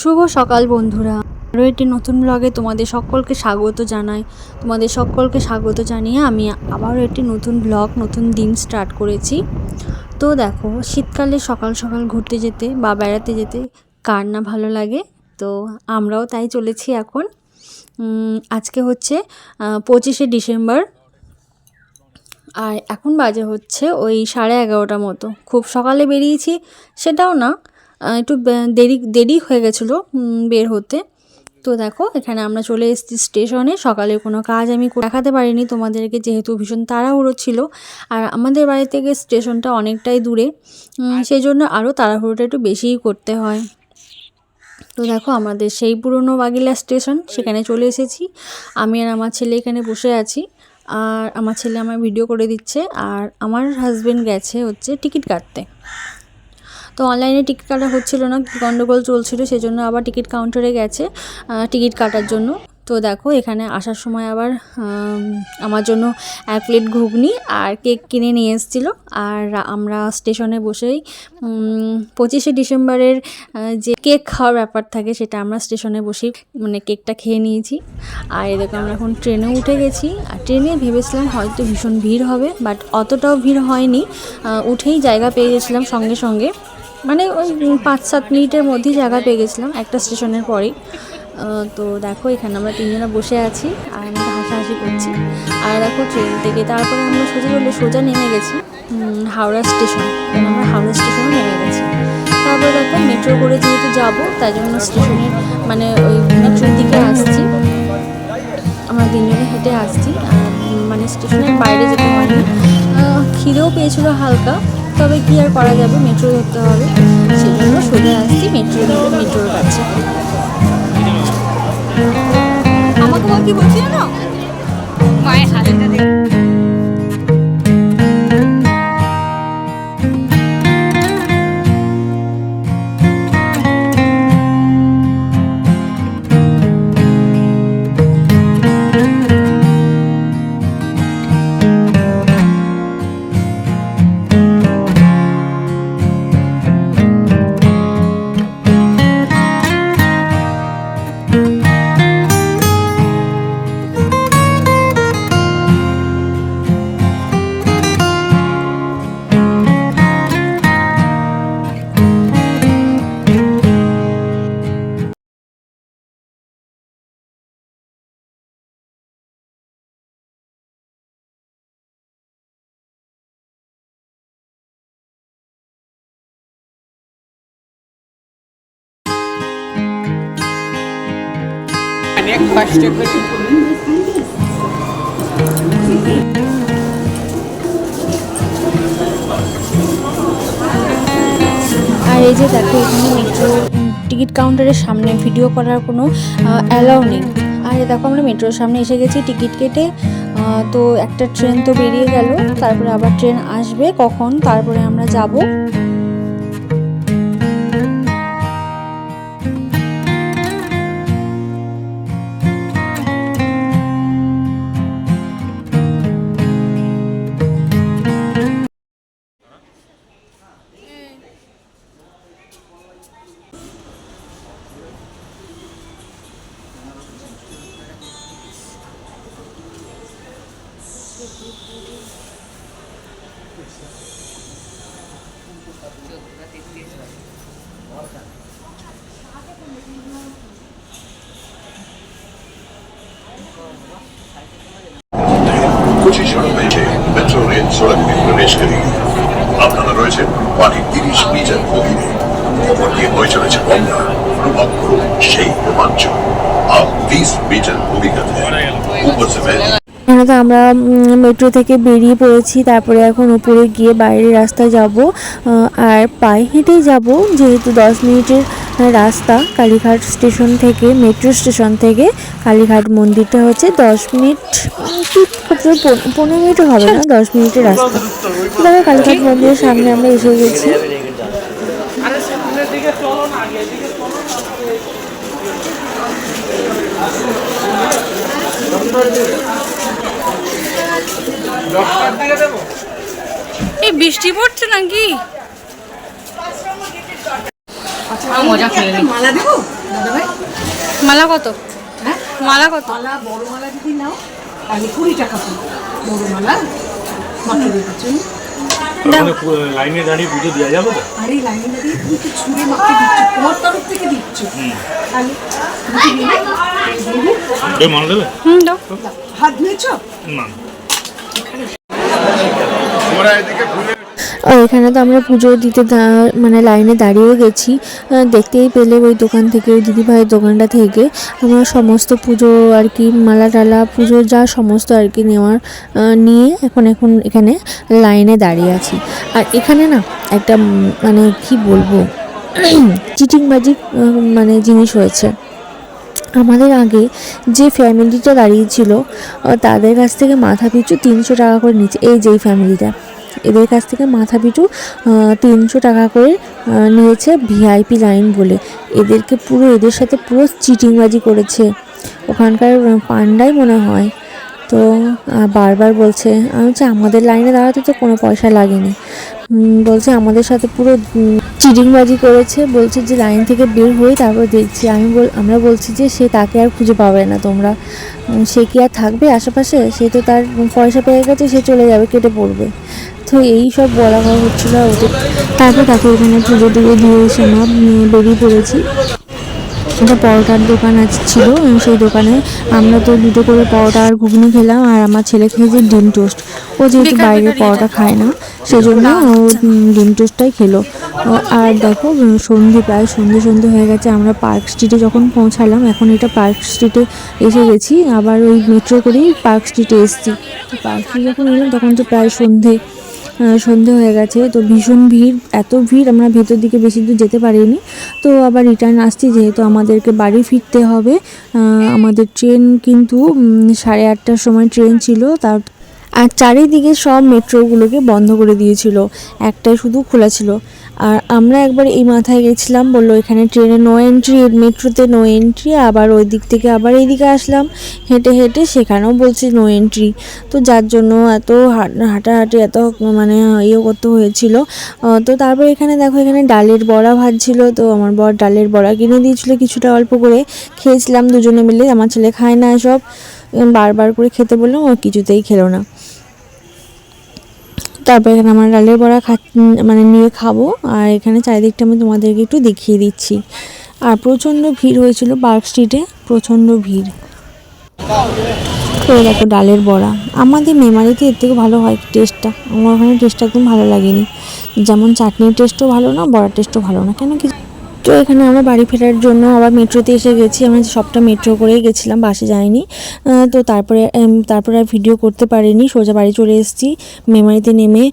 শুভ সকাল বন্ধুরা। আরও একটি নতুন ব্লগে তোমাদের সকলকে স্বাগত জানাই। তোমাদের সকলকে স্বাগত জানিয়ে আমি আবারও একটি নতুন ব্লগ নতুন দিন স্টার্ট করেছি। তো দেখো, শীতকালে সকাল সকাল ঘুরতে যেতে বা বেড়াতে যেতে কার না ভালো লাগে? তো আমরাও তাই চলেছি এখন। আজকে হচ্ছে পঁচিশে ডিসেম্বর। আর এখন বাজে হচ্ছে ওই সাড়ে এগারোটা মতো। খুব সকালে বেরিয়েছি সেটাও না একটু দেরি দেরি হয়ে গেছিল বের হতে। তো দেখো এখানে আমরা চলে এসেছি স্টেশনে। সকালে কোনো কাজ আমি দেখাতে পারিনি তোমাদেরকে যেহেতু ভীষণ তাড়াহুড়ো ছিল। আর আমাদের বাড়ি থেকে স্টেশনটা অনেকটাই দূরে সেই জন্য আরও তাড়াহুড়োটা একটু বেশিই করতে হয়। তো দেখো আমাদের সেই পুরনো বাগিলা স্টেশন সেখানে চলে এসেছি। আমি আর আমার ছেলে এখানে বসে আছি। আর আমার ছেলে আমার ভিডিও করে দিচ্ছে আর আমার হাজব্যান্ড গেছে হচ্ছে টিকিট কাটতে। তো অনলাইনে টিকিট কাটা হচ্ছিল না গণ্ডগোল চলছিল, সেজন্য আবার টিকিট কাউন্টারে গেছে টিকিট কাটার জন্য। তো দেখো, এখানে আসার সময় আবার আমার জন্য এক প্লেট ঘুগনি আর কেক কিনে নিয়ে এসেছিল। আর আমরা স্টেশনে বসেই পঁচিশে ডিসেম্বরের যে কেক খাওয়ার ব্যাপার থাকে সেটা আমরা স্টেশনে বসেই মানে কেকটা খেয়ে নিয়েছি। আর এদিকে আমরা এখন ট্রেনে উঠে গেছি। আর ট্রেনে ভেবেছিলাম হয়তো ভীষণ ভিড় হবে, বাট অতটাও ভিড় হয়নি। উঠেই জায়গা পেয়ে গেছিলাম সঙ্গে সঙ্গে। মানে ওই পাঁচ সাত মিনিটের মধ্যেই জায়গা পেয়ে গেছিলাম একটা স্টেশনের পরেই। তো দেখো এখানে আমরা তিনজনে বসে আছি আর আমরা হাসাহাসি করছি। আর দেখো ট্রেন থেকে তারপরে আমরা সোজা চলে সোজা নেমে গেছি হাওড়া স্টেশন। আমরা হাওড়া স্টেশনে নেমে গেছি। তারপরে দেখো মেট্রো করে যেহেতু যাব তাই জন্য স্টেশনের মানে ওই মেট্রোর দিকে আসছি। আমরা তিনজনে হেঁটে আসছি মানে স্টেশনের বাইরে যেতে আহ, খিদেও পেয়েছিল হালকা তবে কি আর করা যাবে মেট্রো ধরতে হবে। সেই জন্য সোজা আসছি মেট্রো মেট্রোর কাছে। বল কি বলছি জানো মায়ের হাতেটা অনেক কষ্ট করে আর এই যে দেখো, এখানে মেট্রো টিকিট কাউন্টারের সামনে ভিডিও করার কোনো অ্যালাউ নেই। আর দেখো, আমরা মেট্রোর সামনে এসে গেছি টিকিট কেটে। তো একটা ট্রেন তো বেরিয়ে গেল, তারপরে আবার ট্রেন আসবে কখন, তারপরে আমরা যাব। পঁচিশ জন পেয়েছে। মেট্রো রেল সড়কে প্রবেশ করি আপনারা রয়েছেন পানি তিরিশ মিটার অধীনে ওপর দিয়ে বয়ে চলেছে গঙ্গা। অনুভব করুন সেই রোমাঞ্চ আপ তিরিশ মিটার ভূমিকাতে উপসে এখানে তো আমরা মেট্রো থেকে বেরিয়ে পড়েছি, তারপরে এখন উপরে গিয়ে বাইরের রাস্তায় যাব আর পায়ে হেঁটেই যাব, যেহেতু দশ মিনিটের রাস্তা কালীঘাট স্টেশন থেকে মেট্রো স্টেশন থেকে, কালীঘাট মন্দিরটা হচ্ছে দশ মিনিট পনেরো মিনিট হবে না, দশ মিনিটের রাস্তা। তো দেখো কালীঘাট মন্দিরের সামনে আমরা এসে গেছি। এই বৃষ্টি পড়ছে নাকি? মজা করে মালা দেবো? মালা কত? হ্যাঁ? মালা কত? মালা বড় মালা যদি নাও তাহলে কুড়ি টাকা বড় মালা মাকে দিচ্ছি লাইনে দাঁড়িয়ে পুজো দেওয়া যাবে তো? আর লাইনে দাঁড়িয়ে তুমি তো ছুঁড়ে মাকে দিচ্ছ তোমার তরফ থেকে দিচ্ছ। তাহলে তুমি কি নেবে? নেবে? ওই মাল দেবে? হাত ধুয়েছ? না। আর এখানে তো আমরা পুজো দিতে মানে লাইনে দাঁড়িয়ে গেছি। দেখতেই পেলে ওই দোকান থেকে, ওই দিদিভাইয়ের দোকানটা থেকে। আমরা সমস্ত পুজো আর কি, মালা টালা পুজো যা সমস্ত আর কি নেওয়ার নিয়ে এখন এখন এখানে লাইনে দাঁড়িয়ে আছি। আর এখানে না একটা মানে কি বলব, চিটিংবাজি মানে জিনিস হয়েছে। আমাদের আগে যে ফ্যামিলিটা দাঁড়িয়েছিল তাদের কাছ থেকে মাথা পিছু তিনশো টাকা করে নিচ্ছে এই যেই ফ্যামিলিটা এদের কাছ থেকে মাথা পিছু তিনশো টাকা করে নিয়েছে ভিআইপি লাইন বলে। এদেরকে পুরো, এদের সাথে পুরো চিটিংবাজি করেছে। ওখানকার পান্ডাই মনে হয়। তো বারবার বলছে আমি বলছি, আমাদের লাইনে দাঁড়াতে তো কোনো পয়সা লাগেনি। বলছে, আমাদের সাথে পুরো চিটিংবাজি করেছে। বলছে যে লাইন থেকে বের হয়ে তারপর দেখছি। আমি বল, আমরা বলছি যে, সে তাকে আর খুঁজে পাবে না তোমরা। সে কি আর থাকবে আশেপাশে? সে তো তার পয়সা পেয়ে গেছে, সে চলে যাবে, কেটে পড়বে। তো এই সব বলা হচ্ছিল ওদের। তারপর তাকে ওখানে পুজো টুজো দিয়ে এসে আমরা বেরিয়ে পড়েছি। একটা পরোটার দোকান আছে ছিল সেই দোকানে আমরা তো দুটো করে পরোটা আর ঘুগনি খেলাম আর আমার ছেলে খেয়েছে ডিম টোস্ট। ও যেহেতু বাইরে পরোটা খায় না সেজন্য ও উম, ডিম টোস্টটাই খেলো। আর দেখো সন্ধে প্রায় সন্ধে সন্ধে হয়ে গেছে আমরা পার্ক স্ট্রিটে যখন পৌঁছালাম এখন এটা পার্ক স্ট্রিটে এসে গেছি আবার ওই মেট্রো করেই পার্ক স্ট্রিটে এসেছি। পার্ক স্ট্রিট যখন এলাম তখন তো প্রায় সন্ধে। সন্ধে হয়ে গেছে, তো ভীষণ ভিড়, এত ভিড় আমরা ভেতর দিকে বেশি দূর যেতে পারিনি। তো আবার রিটার্ন আসছি যেহেতু আমাদেরকে বাড়ি ফিরতে হবে। আমাদের ট্রেন কিন্তু সাড়ে আটটার সময় ট্রেন ছিল, তার আর চারিদিকে সব মেট্রোগুলোকে বন্ধ করে দিয়েছিল। একটাই শুধু খোলা ছিল। আর আমরা একবার এই মাথায় গেছিলাম বলল এখানে ট্রেনে নো এন্ট্রি মেট্রোতে নো এন্ট্রি আবার ওই দিক থেকে আবার এইদিকে আসলাম। হেঁটে হেঁটে সেখানেও বলছে নো এন্ট্রি তো যার জন্য এত হাট- হাঁটাহাঁটি এত মানে ইয়ে করতে হয়েছিল। তো তারপর এখানে দেখো এখানে ডালের বড়া ভাজছিল। তো আমার বর ডালের বড়া কিনে দিয়েছিল কিছুটা অল্প করে। খেয়েছিলাম দুজনে মিলে আমার ছেলে খায় না উম, বারবার করে খেতে বললাম ও কিছুতেই খেলো না। তারপর এখানে আমার ডালের বড়া খা মানে নিয়ে খাব, আর এখানে চারিদিকটা আমি তোমাদেরকে একটু দেখিয়ে দিচ্ছি। আর প্রচণ্ড ভিড় হয়েছিল পার্ক স্ট্রিটে, প্রচণ্ড ভিড়। তো দেখো ডালের বড়া। আমাদের মেমারিতে এর থেকে ভালো হয় টেস্টটা। আমার ওখানে টেস্টটা একদম ভালো লাগেনি। যেমন চাটনির টেস্টও ভালো না, বড়ার টেস্টও ভালো না। কেন কি তো এখানে আমরা বাড়ি ফেরার জন্য আবার মেট্রোতে এসে গেছি। আমরা সবটা মেট্রো করেই গেছিলাম, বাসে যাইনি। তো তারপরে তারপরে আর ভিডিও করতে পারিনি। সোজা বাড়ি চলে এসেছি। মেমারিতে নেমে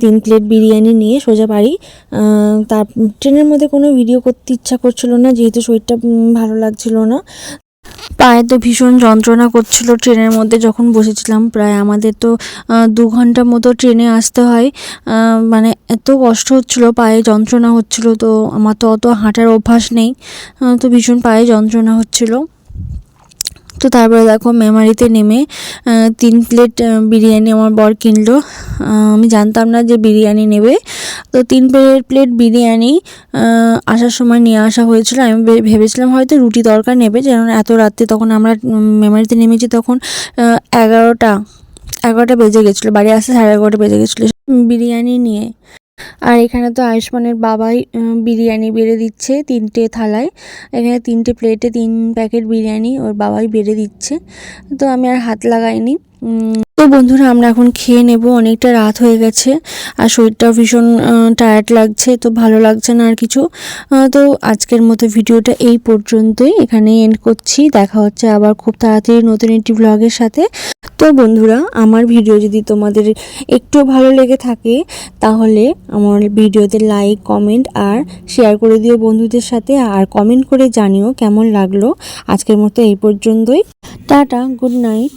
তিন প্লেট বিরিয়ানি নিয়ে সোজা বাড়ি। তার, ট্রেনের মধ্যে কোনো ভিডিও করতে ইচ্ছা করছিল না, যেহেতু শরীরটা ভালো লাগছিল না। পায়ে তো ভীষণ যন্ত্রণা করছিল ট্রেনের মধ্যে, যখন বসেছিলাম। প্রায় আমাদের তো দু ঘণ্টা মতো ট্রেনে আসতে হয়। মানে এত কষ্ট হচ্ছিল, পায়ে যন্ত্রণা হচ্ছিল তো, আমার তো অত হাঁটার অভ্যাস নেই তো ভীষণ পায়ে যন্ত্রণা হচ্ছিল। তো তারপরে দেখো মেমারিতে নেমে তিন প্লেট বিরিয়ানি আমার বর কিনলো। আমি জানতাম না যে বিরিয়ানি নেবে। তো তিন প্লেট প্লেট বিরিয়ানি আসার সময় নিয়ে আসা হয়েছিল। আমি ভেবেছিলাম হয়তো রুটি দরকার নেবে, যেন এত রাত্রে তখন আমরা মেমারিতে নেমেছি তখন এগারোটা এগারোটা বেজে গেছিল, বাড়ি আসতে সাড়ে এগারোটা বেজে গেছিল। বিরিয়ানি নিয়ে আর এখানে তো আয়ুষ্মানের বাবাই বিরিয়ানি বেড়ে দিচ্ছে তিনটে থালায়। এখানে তিনটে প্লেটে তিন প্যাকেট বিরিয়ানি ওর বাবাই বেড়ে দিচ্ছে। তো আমি আর হাত লাগাইনি। তো বন্ধুরা, আমরা এখন খেয়ে নেব। অনেকটা রাত হয়ে গেছে আর শরীরটাও ভীষণ টায়ার্ড লাগছে, তো ভালো লাগছে না আর কিছু। তো আজকের মতো ভিডিওটা এই পর্যন্তই। এখানে এন্ড করছি। দেখা হচ্ছে আবার খুব তাড়াতাড়ি নতুন একটি ব্লগের সাথে। তো বন্ধুরা, আমার ভিডিও যদি তোমাদের একটু ভালো লেগে থাকে, তাহলে আমার ভিডিওতে লাইক কমেন্ট আর শেয়ার করে দিও বন্ধুদের সাথে। আর কমেন্ট করে জানিও কেমন লাগল। আজকের মতো এই পর্যন্তই। Tata good night